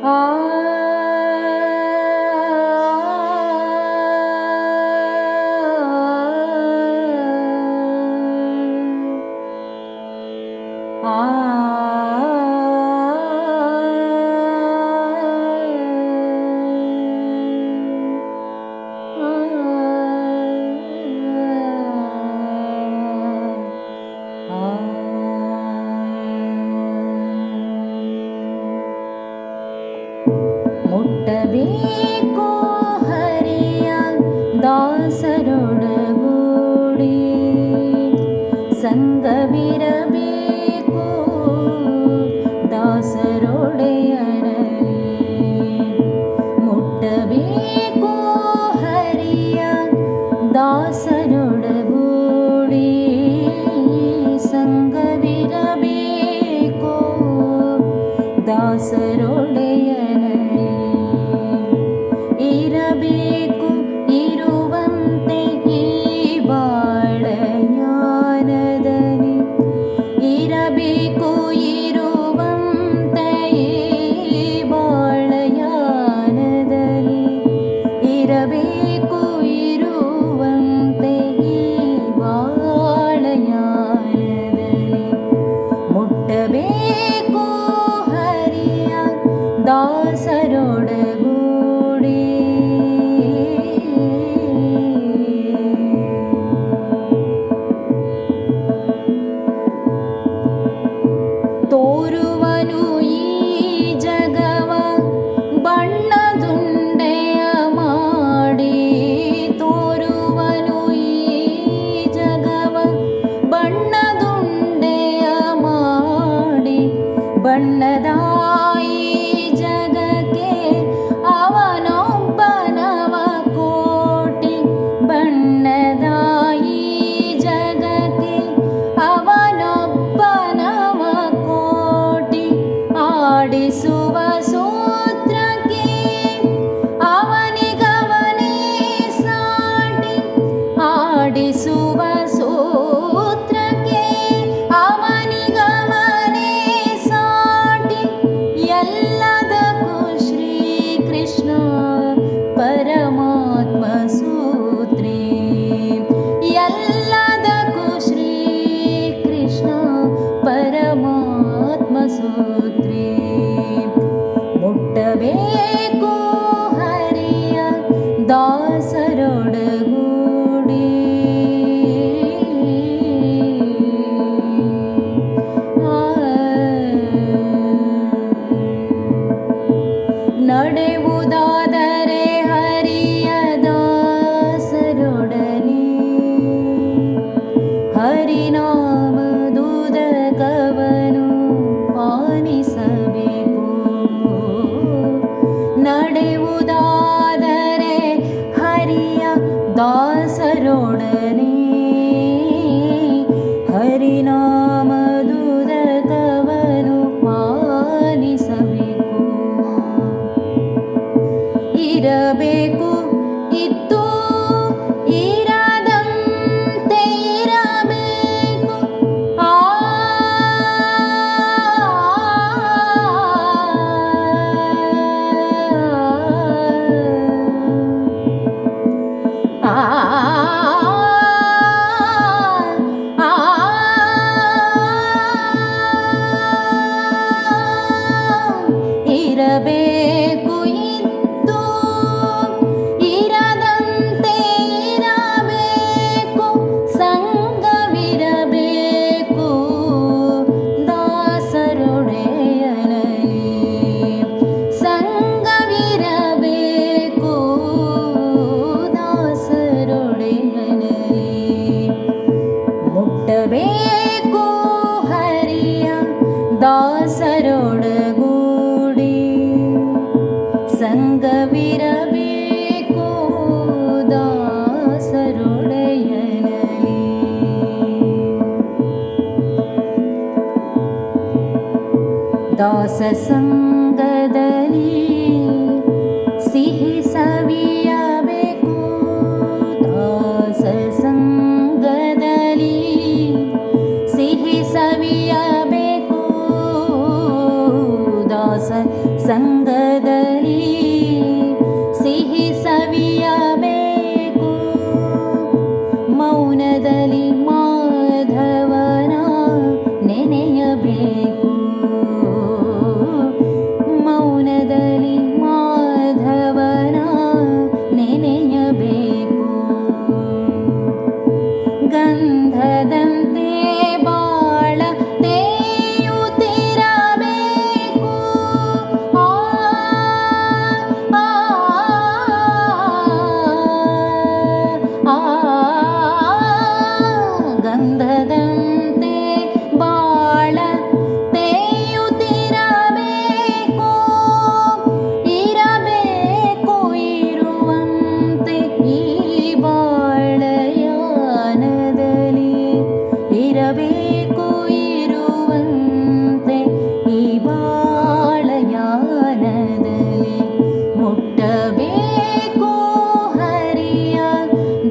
爱 ग वीरी को दशरोडे अरी हरिया दश ദാസരോട് കൂടി. തോരു हरिनाम दूध कवनु पानिसबेकु ನಡೆಯುವುದಾದರೆ ಹರಿಯ ದಾಸರೋಣ baby. 世生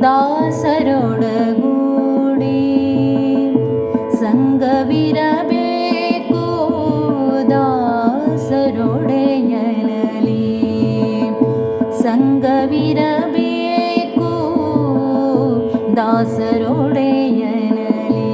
ദാസരോട് കൂടി സംഘവിരവേക്കൂ ദാസരോടെ ഞലലി സംഘവിരവേക്കൂ ദാസരോടെ ഞലലി